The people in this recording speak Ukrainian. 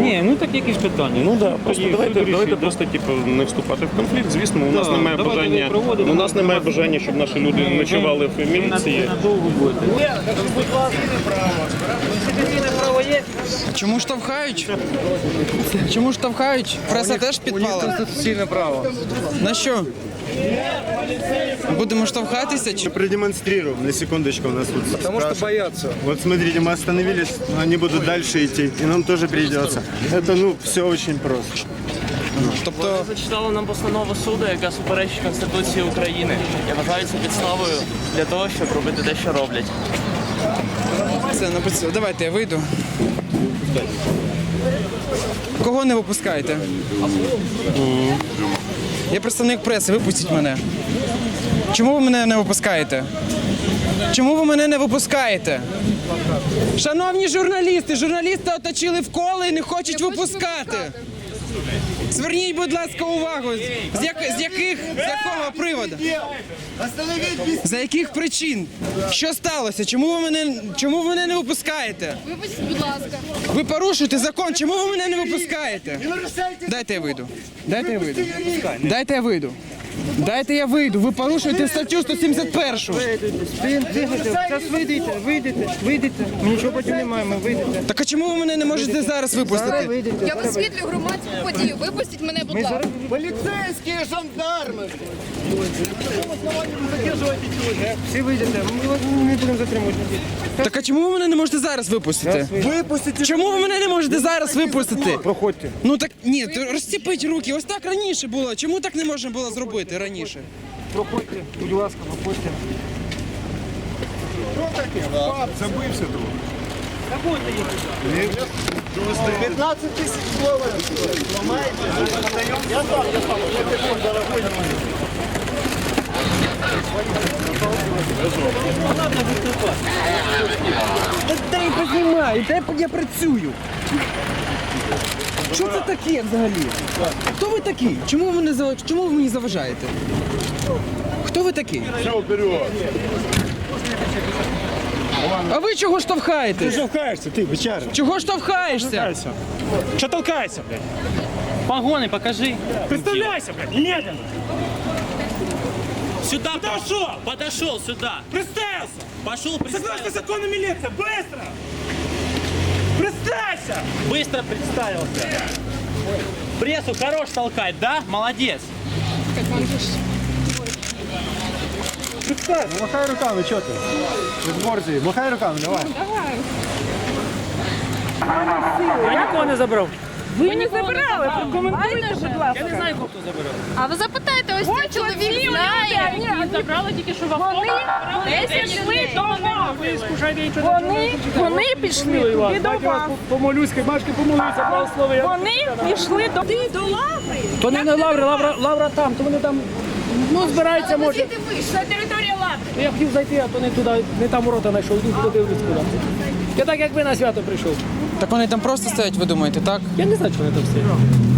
Ні, ну так якісь питання. Ну да, просто Тоді давайте, суд давайте просто типу не вступати в конфлікт. Звісно, у нас Да, немає давайте бажання. У нас немає бажання, щоб наші люди ночували в міліції. Надовго будете. Чому штовхають? Чому штовхають? Преса теж підпала? Конституційне право. На що? Будемо штовхатися? Чи... Продемонстрируем, на секундочку у нас тут Потому что боятся. Вот смотрите, мы остановились, но они будут дальше идти, и нам тоже придется. Это, ну, все очень просто. Тобто, Зачитали нам постанову суду, яка суперечить Конституції України. Я вважаю це підставою для того, щоб робити те, що роблять. це написано. Давайте я вийду. Кого не випускаєте? Я представник преси, випустіть мене. Чому ви мене не випускаєте? Чому ви мене не випускаєте? Шановні журналісти, журналісти оточили в коло і не хочуть випускати. Зверніть, будь ласка, увагу, з, як, з яких з якого приводу? За яких причин? Що сталося? Чому ви мене чому ви мене не випускаєте? Випустіть, будь ласка. Ви порушуєте закон, чому ви мене не випускаєте? Дайте я вийду. Дайте я вийду. Дайте я вийду. Дайте я вийду. Ви порушуєте статтю 171. Зараз вийдете, вийдете, вийдете. Ми нічого потім не маємо, вийдете. Так а чому ви мене не можете зараз випустити? вийдете. Я висвітлюю громадську подію. Випустіть мене, будь ласка. Полицейские жандармы! Всі вийдете, ми вас не будемо затримувати. Так а чому ви мене не можете зараз випустити? Випустите. Чому ви мене не можете зараз випустити? Проходьте. Ну так ні, то розціпіть руки. Ось так раніше було. Чому так не можна було зробити раніше? Проходьте, будь ласка, проходьте. Дай познімаю, дай я працюю. Що це таке взагалі? Хто ви такі? Чому ви, мене, зав- чому ви мені заважаєте? Хто ви такий? А ви чого штовхаєте? Штовхаешься ты, бычара. Чого штовхаєшся? Что толкайся, блядь? Погони покажи. Представляйся, блядь, немедленно. Сюди Подошел, подошел сюди. представился. Пошел, Согласно закону милиция, быстро. Представься. Быстро представился. Прессу хорош толкать, да? Молодец. Представься. Ну, махай руками, что ты? В борзі, махай руками, давай. Я нікого не забрав. Ви не забирали, прокоментуйте, будь ласка. Я не знаю, хто забирав. А ви запитайте, ось цей чоловік знає. Ні, забрали тільки що в автобус. Вони пішли до вас. Ви скушайте нічого. Вони, вони пішли туди до вас. Помолюсь, бачки помолюся, благослови. Вони пішли до, до лаври. То не на лаври, лавра, лавра там, то вони там ну, збираються, може. Звідти вийшли. Це територія лаври. Я хотів зайти, а то не туди, не там ворота знайшов, йду подивлюсь куди. Я так якби на свято прийшов. Так вони там просто стоять, ви думаєте, так? Я не знаю, чого вони там стоять.